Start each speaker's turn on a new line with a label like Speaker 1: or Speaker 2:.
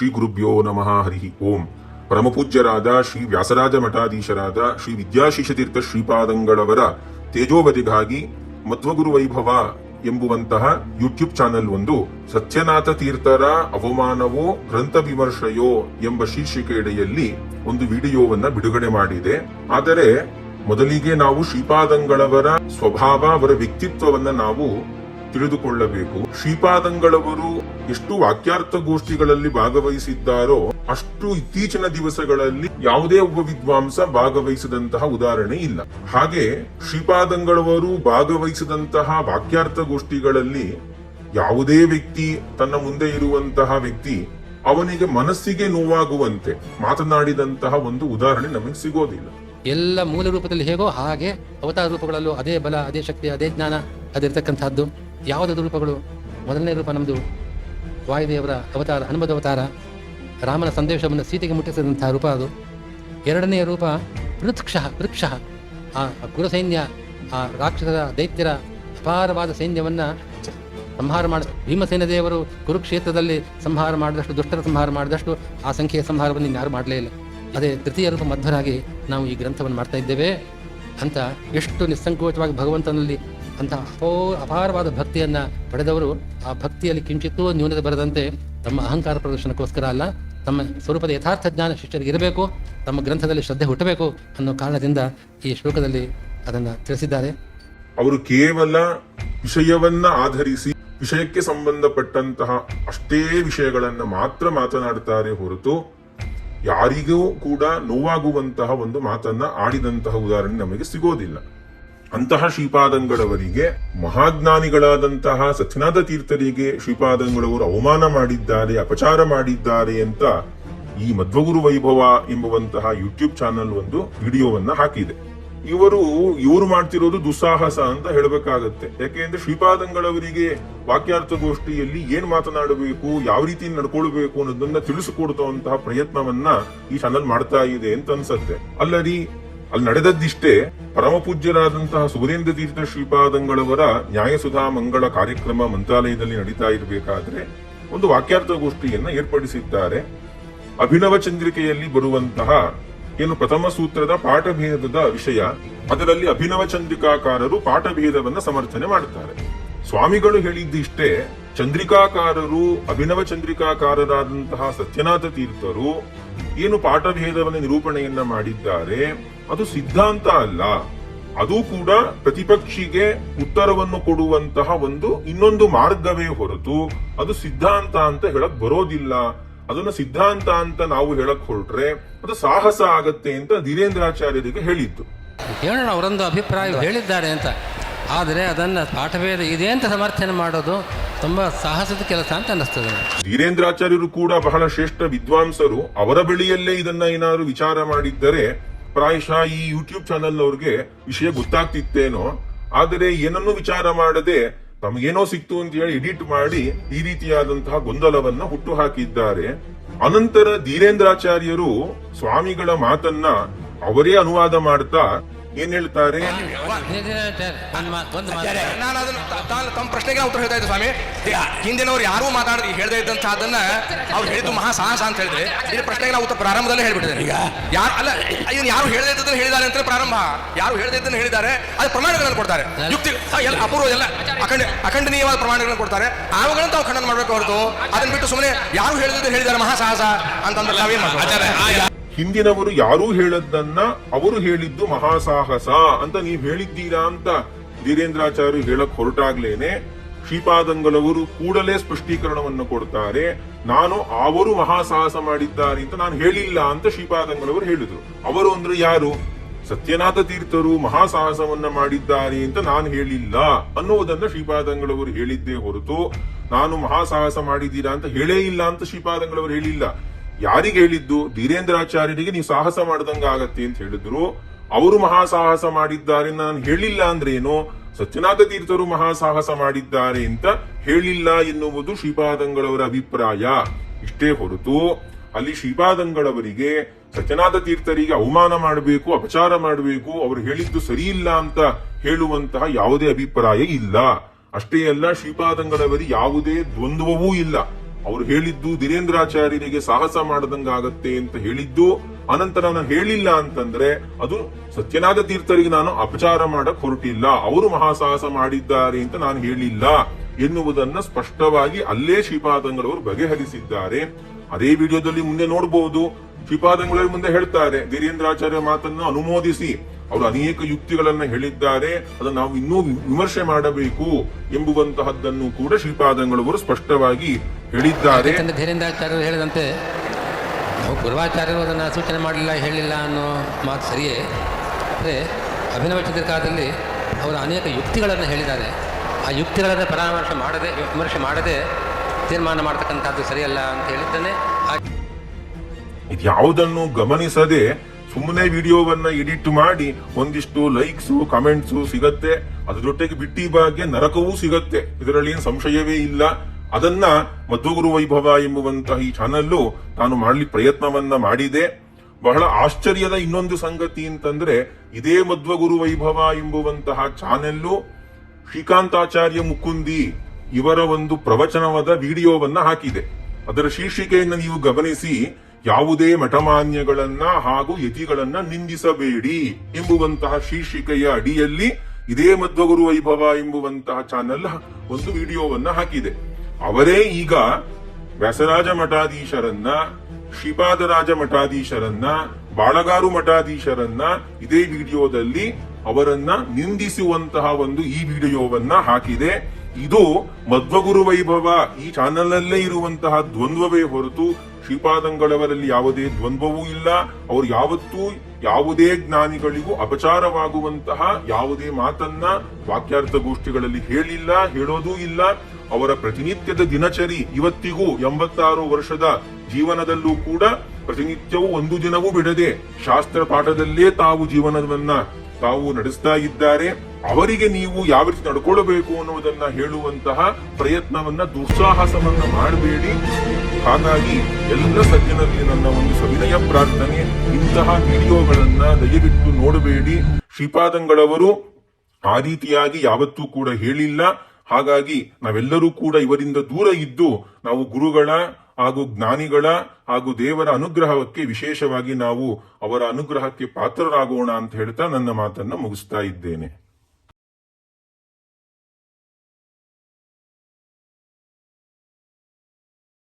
Speaker 1: ಶ್ರೀ ಗುರುಭ್ಯೋ ನಮಃ ಹರಿ ಓಂ. ಪರಮಪೂಜ್ಯರಾದ ಶ್ರೀ ವ್ಯಾಸರಾಜ ಮಠಾಧೀಶರಾದ ಶ್ರೀ ವಿದ್ಯಾಶೀಷತೀರ್ಥ ಶ್ರೀಪಾದಂಗಳವರ ತೇಜೋವಧಿಗಾಗಿ ಮಧ್ವಗುರು ವೈಭವ ಎಂಬುವಂತಹ ಯೂಟ್ಯೂಬ್ ಚಾನೆಲ್ ಒಂದು, ಸತ್ಯನಾಥ ತೀರ್ಥರ ಅವಮಾನವೋ ಗ್ರಂಥ ವಿಮರ್ಶೆಯೋ ಎಂಬ ಶೀರ್ಷಿಕೆಯಡಿಯಲ್ಲಿ ಒಂದು ವಿಡಿಯೋವನ್ನ ಬಿಡುಗಡೆ ಮಾಡಿದೆ. ಆದರೆ, ಮೊದಲಿಗೆ ನಾವು ಶ್ರೀಪಾದಂಗಳವರ ಸ್ವಭಾವ, ಅವರ ವ್ಯಕ್ತಿತ್ವವನ್ನ ನಾವು ತಿಳಿದುಕೊಳ್ಳಬೇಕು. ಶ್ರೀಪಾದಂಗಳವರು ಎಷ್ಟು ವಾಕ್ಯಾರ್ಥ ಗೋಷ್ಠಿಗಳಲ್ಲಿ ಭಾಗವಹಿಸಿದ್ದಾರೋ ಅಷ್ಟು ಇತ್ತೀಚಿನ ದಿವಸಗಳಲ್ಲಿ ಯಾವುದೇ ಒಬ್ಬ ವಿದ್ವಾಂಸ ಭಾಗವಹಿಸಿದಂತಹ ಉದಾಹರಣೆ ಇಲ್ಲ. ಹಾಗೆ ಶ್ರೀಪಾದಂಗಳವರು ಭಾಗವಹಿಸಿದಂತಹ ವಾಕ್ಯಾರ್ಥ ಗೋಷ್ಠಿಗಳಲ್ಲಿ ಯಾವುದೇ ವ್ಯಕ್ತಿ ತನ್ನ ಮುಂದೆ ಇರುವಂತಹ ವ್ಯಕ್ತಿ ಅವನಿಗೆ ಮನಸ್ಸಿಗೆ ನೋವಾಗುವಂತೆ ಮಾತನಾಡಿದಂತಹ ಒಂದು ಉದಾಹರಣೆ ನಮಗೆ ಸಿಗೋದಿಲ್ಲ.
Speaker 2: ಎಲ್ಲ ಮೂಲ ರೂಪದಲ್ಲಿ ಹೇಗೋ ಹಾಗೆ ಅವತಾರ ರೂಪಗಳಲ್ಲೂ ಅದೇ ಬಲ, ಅದೇ ಶಕ್ತಿ, ಅದೇ ಜ್ಞಾನ, ಅದಿರ್ತಕ್ಕಂಥದ್ದು. ಯಾವುದಾದ್ರು ರೂಪಗಳು. ಮೊದಲನೇ ರೂಪ ನಮ್ಮದು ವಾಯುದೇವರ ಅವತಾರ, ಹನುಮದ ಅವತಾರ. ರಾಮನ ಸಂದೇಶವನ್ನು ಸೀತೆಗೆ ಮುಟ್ಟಿಸಿದಂತಹ ರೂಪ ಅದು. ಎರಡನೆಯ ರೂಪ ವೃಕ್ಷ ವೃಕ್ಷ ಆ ಕುರಸೈನ್ಯ ಆ ರಾಕ್ಷಸರ, ದೈತ್ಯರ ಅಪಾರವಾದ ಸೈನ್ಯವನ್ನು ಸಂಹಾರ ಮಾಡ, ಭೀಮಸೇನ ದೇವರು ಕುರುಕ್ಷೇತ್ರದಲ್ಲಿ ಸಂಹಾರ ಮಾಡಿದಷ್ಟು, ದುಷ್ಟರ ಸಂಹಾರ ಮಾಡಿದಷ್ಟು ಆ ಸಂಖ್ಯೆಯ ಸಂಹಾರವನ್ನು ಇನ್ಯಾರು ಮಾಡಲೇ ಇಲ್ಲ. ಅದೇ ತೃತೀಯ ರೂಪ ಮಧ್ವರಾಗಿ ನಾವು ಈ ಗ್ರಂಥವನ್ನು ಮಾಡ್ತಾ ಇದ್ದೇವೆ ಅಂತ ಎಷ್ಟು ನಿಸ್ಸಂಕೋಚವಾಗಿ ಭಗವಂತನಲ್ಲಿ ಅಂತ ಅಪೋ ಅಪಾರವಾದ ಭಕ್ತಿಯನ್ನ ಪಡೆದವರು ಆ ಭಕ್ತಿಯಲ್ಲಿ ಕಿಂಚಿತ್ತೂ ನ್ಯೂನತೆ ಬರದಂತೆ ತಮ್ಮ ಅಹಂಕಾರ ಪ್ರದರ್ಶನಕ್ಕೋಸ್ಕರ ಅಲ್ಲ, ತಮ್ಮ ಸ್ವರೂಪದ ಯಥಾರ್ಥ ಜ್ಞಾನ ಶಿಷ್ಯರಿಗೆ ಇರಬೇಕು, ತಮ್ಮ ಗ್ರಂಥದಲ್ಲಿ ಶ್ರದ್ಧೆ ಹುಟ್ಟಬೇಕು ಅನ್ನೋ ಕಾರಣದಿಂದ ಈ ಶ್ಲೋಕದಲ್ಲಿ ಅದನ್ನು ತಿಳಿಸಿದ್ದಾರೆ.
Speaker 1: ಅವರು ಕೇವಲ ವಿಷಯವನ್ನ ಆಧರಿಸಿ ವಿಷಯಕ್ಕೆ ಸಂಬಂಧಪಟ್ಟಂತಹ ಅಷ್ಟೇ ವಿಷಯಗಳನ್ನ ಮಾತ್ರ ಮಾತನಾಡುತ್ತಾರೆ ಹೊರತು ಯಾರಿಗೂ ಕೂಡ ನೋವಾಗುವಂತಹ ಒಂದು ಮಾತನ್ನ ಆಡಿದಂತಹ ಉದಾಹರಣೆ ನಮಗೆ ಸಿಗೋದಿಲ್ಲ. ಅಂತಹ ಶ್ರೀಪಾದಂಗಳವರಿಗೆ, ಮಹಾಜ್ಞಾನಿಗಳಾದಂತಹ ಸತ್ಯನಾಥ ತೀರ್ಥರಿಗೆ ಶ್ರೀಪಾದಂಗಳವರು ಅವಮಾನ ಮಾಡಿದ್ದಾರೆ, ಅಪಚಾರ ಮಾಡಿದ್ದಾರೆ ಅಂತ ಈ ಮಧ್ವಗುರು ವೈಭವ ಎಂಬುವಂತಹ ಯೂಟ್ಯೂಬ್ ಚಾನಲ್ ಒಂದು ವಿಡಿಯೋವನ್ನ ಹಾಕಿದೆ. ಇವರು ಇವರು ಮಾಡ್ತಿರೋದು ದುಸ್ಸಾಹಸ ಅಂತ ಹೇಳಬೇಕಾಗತ್ತೆ. ಯಾಕೆಂದ್ರೆ ಶ್ರೀಪಾದಂಗಳವರಿಗೆ ವಾಕ್ಯಾರ್ಥ ಗೋಷ್ಠಿಯಲ್ಲಿ ಏನ್ ಮಾತನಾಡಬೇಕು, ಯಾವ ರೀತಿ ನಡ್ಕೊಳ್ಬೇಕು ಅನ್ನೋದನ್ನ ತಿಳಿಸಿಕೊಡುವಂತಹ ಪ್ರಯತ್ನವನ್ನ ಈ ಚಾನಲ್ ಮಾಡ್ತಾ ಇದೆ ಅಂತ ಅನ್ಸತ್ತೆ. ಅಲ್ಲರಿ ಅಲ್ಲಿ ನಡೆದದ್ದಿಷ್ಟೇ ಪರಮ ಪೂಜ್ಯರಾದಂತಹ ತೀರ್ಥ ಶ್ರೀಪಾದಂಗಳವರ ನ್ಯಾಯಸುಧಾ ಮಂಗಳ ಕಾರ್ಯಕ್ರಮ ಮಂತ್ರಾಲಯದಲ್ಲಿ ನಡೀತಾ ಇರಬೇಕಾದ್ರೆ ಒಂದು ವಾಕ್ಯಾರ್ಥ ಗೋಷ್ಠಿಯನ್ನ ಏರ್ಪಡಿಸಿದ್ದಾರೆ ಅಭಿನವ ಚಂದ್ರಿಕೆಯಲ್ಲಿ ಬರುವಂತಹ ಏನು ಪ್ರಥಮ ಸೂತ್ರದ ಪಾಠಭೇದದ ವಿಷಯ, ಅದರಲ್ಲಿ ಅಭಿನವ ಚಂದ್ರಿಕಾಕಾರರು ಪಾಠಭೇದವನ್ನ ಸಮರ್ಥನೆ ಮಾಡುತ್ತಾರೆ ಸ್ವಾಮಿಗಳು ಹೇಳಿದ್ದಿಷ್ಟೇ ಚಂದ್ರಿಕಾಕಾರರು, ಅಭಿನವ ಚಂದ್ರಿಕಾಕಾರರಾದಂತಹ ಸತ್ಯನಾಥ ತೀರ್ಥರು ಏನು ಪಾಠಭೇದವನ್ನು ನಿರೂಪಣೆಯನ್ನ ಮಾಡಿದ್ದಾರೆ, ಅದು ಸಿದ್ಧಾಂತ ಅಲ್ಲ. ಅದು ಕೂಡ ಪ್ರತಿಪಕ್ಷಿಗೆ ಉತ್ತರವನ್ನು ಕೊಡುವಂತಹ ಒಂದು ಇನ್ನೊಂದು ಮಾರ್ಗವೇ ಹೊರತು ಅದು ಸಿದ್ಧಾಂತ ಅಂತ ಹೇಳಕ್ ಬರೋದಿಲ್ಲ. ಅದನ್ನ ಸಿದ್ಧಾಂತ ಅಂತ ನಾವು ಹೇಳಕ್ ಹೊರಟ್ರೆ ಅದು ಸಾಹಸ ಆಗತ್ತೆ ಅಂತ ಧೀರೇಂದ್ರಾಚಾರ್ಯರಿಗೆ ಹೇಳಿದ್ದು.
Speaker 2: ಹೇಳೋಣ ಅವರೊಂದು ಅಭಿಪ್ರಾಯ ಹೇಳಿದ್ದಾರೆ ಅಂತ. ಆದರೆ ಅದನ್ನು ಪಾಠಭೇದ ಇದೆ ಅಂತ ಸಮರ್ಥನೆ ಮಾಡೋದು ತುಂಬ ಸಾಹಸದ ಕೆಲಸ ಅಂತ ಅನ್ನಿಸ್ತದೆ.
Speaker 1: ಧೀರೇಂದ್ರಾಚಾರ್ಯರು ಕೂಡ ಬಹಳ ಶ್ರೇಷ್ಠ ವಿದ್ವಾಂಸರು. ಅವರ ಬಳಿಯಲ್ಲೇ ಇದನ್ನ ಏನಾದ್ರು ವಿಚಾರ ಮಾಡಿದ್ದರೆ ಪ್ರಾಯಶಃ ಈ ಯೂಟ್ಯೂಬ್ ಚಾನೆಲ್ ಅವ್ರಿಗೆ ವಿಷಯ ಗೊತ್ತಾಗ್ತಿತ್ತೇನೋ. ಆದರೆ ಏನನ್ನೂ ವಿಚಾರ ಮಾಡದೆ ತಮಗೇನೋ ಸಿಕ್ತು ಅಂತ ಹೇಳಿ ಎಡಿಟ್ ಮಾಡಿ ಈ ರೀತಿಯಾದಂತಹ ಗೊಂದಲವನ್ನ ಹುಟ್ಟು ಹಾಕಿದ್ದಾರೆ ಅನಂತರ ಧೀರೇಂದ್ರಾಚಾರ್ಯರು ಸ್ವಾಮಿಗಳ ಮಾತನ್ನ ಅವರೇ ಅನುವಾದ ಮಾಡ್ತಾ ಏನ್ ಹೇಳ್ತಾರೆ?
Speaker 2: ಒಂದು ಮಾತು ಒಂದು
Speaker 3: ನಾನು ಅದನ್ನ ತ- ತಾನು ತಮ್ಮ ಪ್ರಶ್ನೆಗೆ ಉತ್ತರ ಹೇಳ್ತಾ ಇದ್ದೆ ಸ್ವಾಮಿ. ಹಿಂದಿನವ್ರು ಯಾರು ಮಾತಾಡ ಇದ್ದಂತ ಅದನ್ನ ಅವ್ರು ಹೇಳಿದ್ದು ಮಹಾ ಸಾಹಸ ಅಂತ ಹೇಳಿದ್ರೆ ಇದ್ರ ಪ್ರಶ್ನೆಗೆ ನಾವು ಉತ್ತರ ಪ್ರಾರಂಭದಲ್ಲೇ ಹೇಳ್ಬಿಟ್ಟಿದ್ದೇನೆ ಈಗ? ಯಾರು ಅಲ್ಲ ಇವನು ಯಾರು ಹೇಳದೇ ಇದ್ದದನ್ನು ಹೇಳಿದ್ದಾರೆ ಅಂತ ಪ್ರಾರಂಭ. ಯಾರು ಹೇಳದೇ ಇದ್ದನ್ನು ಹೇಳಿದ್ದಾರೆ ಅದು ಪ್ರಮಾಣಗಳನ್ನು ಕೊಡ್ತಾರೆ. ಯುಕ್ತಿ ಎಲ್ಲ ಅಪೂರ್ವ ಎಲ್ಲ ಅಖಂಡ ಅಖಂಡನೀಯವಾದ ಪ್ರಮಾಣಗಳನ್ನು ಕೊಡ್ತಾರೆ. ಅವುಗಳನ್ನು ತಾವು ಖಂಡನ ಮಾಡಬೇಕು ಹೊರತು. ಅದನ್ನ ಬಿಟ್ಟು ಸುಮ್ಮನೆ ಯಾರು ಹೇಳಿದ್ದು ಹೇಳಿದ್ದಾರೆ ಮಹಾ ಸಾಹಸ ಅಂತಂದ್ರೆ ನಾವೇನ್ ಮಾಡ್ಬೇಕು
Speaker 1: ಹಿಂದಿನವರು ಯಾರೂ ಹೇಳದ್ದನ್ನ ಅವರು ಹೇಳಿದ್ದು ಮಹಾಸಾಹಸ ಅಂತ ನೀವ್ ಹೇಳಿದ್ದೀರಾ ಅಂತ ಧೀರೇಂದ್ರಾಚಾರ್ಯ ಹೇಳಕ್ ಹೊರಟಾಗ್ಲೇನೆ. ಶ್ರೀಪಾದಂಗಲವರು ಕೂಡಲೇ ಸ್ಪಷ್ಟೀಕರಣವನ್ನು ಕೊಡ್ತಾರೆ. ನಾನು ಅವರು ಮಹಾಸಾಹಸ ಮಾಡಿದ್ದಾರೆ ಅಂತ ನಾನು ಹೇಳಿಲ್ಲ ಅಂತ ಶ್ರೀಪಾದಂಗಲವರು ಹೇಳಿದ್ರು. ಅವರು ಅಂದ್ರೆ ಯಾರು? ಸತ್ಯನಾಥ ತೀರ್ಥರು ಮಹಾಸಾಹಸವನ್ನ ಮಾಡಿದ್ದಾರೆ ಅಂತ ನಾನು ಹೇಳಿಲ್ಲ ಅನ್ನುವುದನ್ನ ಶ್ರೀಪಾದಂಗಳವರು ಹೇಳಿದ್ದೇ ಹೊರತು, ನಾನು ಮಹಾಸಾಹಸ ಮಾಡಿದ್ದೀರಾ ಅಂತ ಹೇಳೇ ಇಲ್ಲ ಅಂತ ಶ್ರೀಪಾದಂಗಳವರು ಹೇಳಿಲ್ಲ. ಯಾರಿಗೆ ಹೇಳಿದ್ದು? ಧೀರೇಂದ್ರಾಚಾರ್ಯರಿಗೆ ನೀವು ಸಾಹಸ ಮಾಡ್ದಂಗ ಆಗತ್ತೆ ಅಂತ ಹೇಳಿದ್ರು. ಅವರು ಮಹಾಸಾಹಸ ಮಾಡಿದ್ದಾರೆ ನಾನು ಹೇಳಿಲ್ಲ ಏನು? ಸತ್ಯನಾಥ ತೀರ್ಥರು ಮಹಾಸಾಹಸ ಮಾಡಿದ್ದಾರೆ ಅಂತ ಹೇಳಿಲ್ಲ ಎನ್ನುವುದು ಶ್ರೀಪಾದಂಗಳವರ ಅಭಿಪ್ರಾಯ. ಇಷ್ಟೇ ಹೊರತು, ಅಲ್ಲಿ ಶ್ರೀಪಾದಂಗಳವರಿಗೆ ಸತ್ಯನಾಥ ತೀರ್ಥರಿಗೆ ಅವಮಾನ ಮಾಡಬೇಕು, ಅಪಚಾರ ಮಾಡಬೇಕು, ಅವರು ಹೇಳಿದ್ದು ಸರಿ ಇಲ್ಲ ಅಂತ ಹೇಳುವಂತಹ ಯಾವುದೇ ಅಭಿಪ್ರಾಯ ಇಲ್ಲ. ಅಷ್ಟೇ ಅಲ್ಲ, ಶ್ರೀಪಾದಂಗಳವರಿಗೆ ಯಾವುದೇ ದ್ವಂದ್ವವೂ ಇಲ್ಲ. ಅವ್ರು ಹೇಳಿದ್ದು ದಿನೇಂದ್ರಾಚಾರ್ಯರಿಗೆ ಸಾಹಸ ಮಾಡದಂಗಾಗತ್ತೆ ಅಂತ ಹೇಳಿದ್ದು, ಅನಂತರ ನಾನು ಹೇಳಿಲ್ಲ ಅಂತಂದ್ರೆ, ಅದು ಸತ್ಯನಾದ ತೀರ್ಥರಿಗೆ ನಾನು ಅಪಚಾರ ಮಾಡಕ್ ಹೊರಟಿಲ್ಲ. ಅವರು ಮಹಾಸಾಹಸ ಮಾಡಿದ್ದಾರೆ ಅಂತ ನಾನು ಹೇಳಿಲ್ಲ ಎನ್ನುವುದನ್ನ ಸ್ಪಷ್ಟವಾಗಿ ಅಲ್ಲೇ ಶ್ರೀಪಾದಂಗಳವರು ಬಗೆಹರಿಸಿದ್ದಾರೆ. ಅದೇ ವಿಡಿಯೋದಲ್ಲಿ ಮುಂದೆ ನೋಡಬಹುದು ಶ್ರೀಪಾದಂಗಳವರು ಮುಂದೆ ಹೇಳ್ತಾರೆ ಧೀರೇಂದ್ರಾಚಾರ್ಯ ಮಾತನ್ನು ಅನುಮೋದಿಸಿ, ಅವರು ಅನೇಕ ಯುಕ್ತಿಗಳನ್ನ ಹೇಳಿದ್ದಾರೆ, ಅದನ್ನು ನಾವು ಇನ್ನೂ ವಿಮರ್ಶೆ ಮಾಡಬೇಕು ಎಂಬುವಂತಹದ್ದನ್ನು ಕೂಡ ಶ್ರೀಪಾದಂಗಳವರು ಸ್ಪಷ್ಟವಾಗಿ ಹೇಳಿದ್ದಾರೆ.
Speaker 2: ಧೀರೇಂದ್ರಾಚಾರ್ಯರು ಹೇಳಿದಂತೆ ನಾವು ಗುರುವಾಚಾರ್ಯರು ಅದನ್ನು ಸೂಚನೆ ಮಾಡಲಿಲ್ಲ ಹೇಳಿಲ್ಲ ಅನ್ನೋ ಮಾತು ಸರಿಯೇ. ಆದರೆ ಅಭಿನವ ಚಂದ್ರಿಕಾದಲ್ಲಿ ಅವರು ಅನೇಕ ಯುಕ್ತಿಗಳನ್ನು ಹೇಳಿದ್ದಾರೆ. ಆ ಯುಕ್ತಿಗಳನ್ನು ಪರಾಮರ್ಶೆ ಮಾಡದೆ ವಿಮರ್ಶೆ ಮಾಡದೆ ತೀರ್ಮಾನ ಮಾಡ್ತಕ್ಕಂಥದ್ದು ಸರಿಯಲ್ಲ ಅಂತ ಹೇಳಿದ್ದಾನೆ. ಇದು
Speaker 1: ಇದ್ಯಾವುದನ್ನು ಗಮನಿಸದೆ ಸುಮ್ಮನೆ ವಿಡಿಯೋವನ್ನ ಎಡಿಟ್ ಮಾಡಿ ಒಂದಿಷ್ಟು ಲೈಕ್ಸ್ ಕಮೆಂಟ್ಸ್ ಸಿಗತ್ತೆ. ಅದ್ರ ಜೊತೆಗೆ ಬಿಟ್ಟಿ ಬಗ್ಗೆ ನರಕವೂ ಸಿಗತ್ತೆ. ಇದರಲ್ಲಿ ಏನು ಸಂಶಯವೇ ಇಲ್ಲ. ಅದನ್ನ ಮಧುಗುರು ವೈಭವ ಎಂಬುವಂತಹ ಈ ಚಾನಲ್ಲು ನಾನು ಮಾಡ್ಲಿಕ್ಕೆ ಪ್ರಯತ್ನವನ್ನ ಮಾಡಿದೆ. ಬಹಳ ಆಶ್ಚರ್ಯದ ಇನ್ನೊಂದು ಸಂಗತಿ ಅಂತಂದ್ರೆ, ಇದೇ ಮಧ್ವಗುರು ವೈಭವ ಎಂಬುವಂತಹ ಚಾನೆಲ್ಲು ಶ್ರೀಕಾಂತಾಚಾರ್ಯ ಮುಕುಂದಿ ಇವರ ಒಂದು ಪ್ರವಚನವಾದ ವಿಡಿಯೋವನ್ನ ಹಾಕಿದೆ. ಅದರ ಶೀರ್ಷಿಕೆಯನ್ನು ನೀವು ಗಮನಿಸಿ, ಯಾವುದೇ ಮಠಮಾನ್ಯಗಳನ್ನ ಹಾಗೂ ಯತಿಗಳನ್ನ ನಿಂದಿಸಬೇಡಿ ಎಂಬುವಂತಹ ಶೀರ್ಷಿಕೆಯ ಅಡಿಯಲ್ಲಿ ಇದೇ ಮಧ್ವಗುರು ವೈಭವ ಎಂಬುವಂತಹ ಚಾನೆಲ್ ಒಂದು ವಿಡಿಯೋವನ್ನ ಹಾಕಿದೆ. ಅವರೇ ಈಗ ವ್ಯಾಸರಾಜ ಮಠಾಧೀಶರನ್ನ ಶ್ರೀಪಾದರಾಜ ಮಠಾಧೀಶರನ್ನ, ಬಾಳಗಾರು ಮಠಾಧೀಶರನ್ನ ಇದೇ ವಿಡಿಯೋದಲ್ಲಿ ಅವರನ್ನ ನಿಂದಿಸುವಂತಹ ಒಂದು ಈ ವಿಡಿಯೋವನ್ನ ಹಾಕಿದೆ. ಇದು ಮಧ್ವಗುರು ವೈಭವ. ಈ ಚಾನೆಲ್ ಅಲ್ಲೇ ಇರುವಂತಹ ದ್ವಂದ್ವವೇ ಹೊರತು ಶ್ರೀಪಾದಂಗಳವರಲ್ಲಿ ಯಾವುದೇ ದ್ವಂದ್ವವೂ ಇಲ್ಲ. ಅವರು ಯಾವತ್ತೂ ಯಾವುದೇ ಜ್ಞಾನಿಗಳಿಗೂ ಅಪಚಾರವಾಗುವಂತಹ ಯಾವುದೇ ಮಾತನ್ನ, ವಾಕ್ಯಾರ್ಥ ಗೋಷ್ಠಿಗಳಲ್ಲಿ ಹೇಳಿಲ್ಲ, ಹೇಳೋದೂ ಇಲ್ಲ. ಅವರ ಪ್ರತಿನಿತ್ಯದ ದಿನಚರಿ ಇವತ್ತಿಗೂ ಎಂಬತ್ತಾರು ವರ್ಷದ ಜೀವನದಲ್ಲೂ ಕೂಡ ಪ್ರತಿನಿತ್ಯವೂ ಒಂದು ದಿನವೂ ಬಿಡದೆ ಶಾಸ್ತ್ರ ಪಾಠದಲ್ಲೇ ತಾವು ಜೀವನವನ್ನ ತಾವು ನಡೆಸ್ತಾ ಇದ್ದಾರೆ. ಅವರಿಗೆ ನೀವು ಯಾವ ರೀತಿ ನಡ್ಕೊಳ್ಬೇಕು ಅನ್ನುವುದನ್ನ ಹೇಳುವಂತಹ ಪ್ರಯತ್ನವನ್ನ ದುಸ್ಸಾಹಸವನ್ನ ಮಾಡಬೇಡಿ. ಹಾಗಾಗಿ ಎಲ್ಲ ಸಜ್ಜನರಲ್ಲಿ ನನ್ನ ಒಂದು ಸವಿನಯ ಪ್ರಾರ್ಥನೆ, ಇಂತಹ ವಿಡಿಯೋಗಳನ್ನ ದಯವಿಟ್ಟು ನೋಡಬೇಡಿ. ಶ್ರೀಪಾದಂಗಳವರು ಆ ರೀತಿಯಾಗಿ ಯಾವತ್ತೂ ಕೂಡ ಹೇಳಿಲ್ಲ. ಹಾಗಾಗಿ ನಾವೆಲ್ಲರೂ ಕೂಡ ಇವರಿಂದ ದೂರ ಇದ್ದು ನಾವು ಗುರುಗಳ ಹಾಗೂ ಜ್ಞಾನಿಗಳ ಹಾಗೂ ದೇವರ ಅನುಗ್ರಹಕ್ಕೆ ವಿಶೇಷವಾಗಿ ನಾವು ಅವರ ಅನುಗ್ರಹಕ್ಕೆ ಪಾತ್ರರಾಗೋಣ ಅಂತ ಹೇಳ್ತಾ ನನ್ನ ಮಾತನ್ನ ಮುಗಿಸ್ತಾ ಇದ್ದೇನೆ.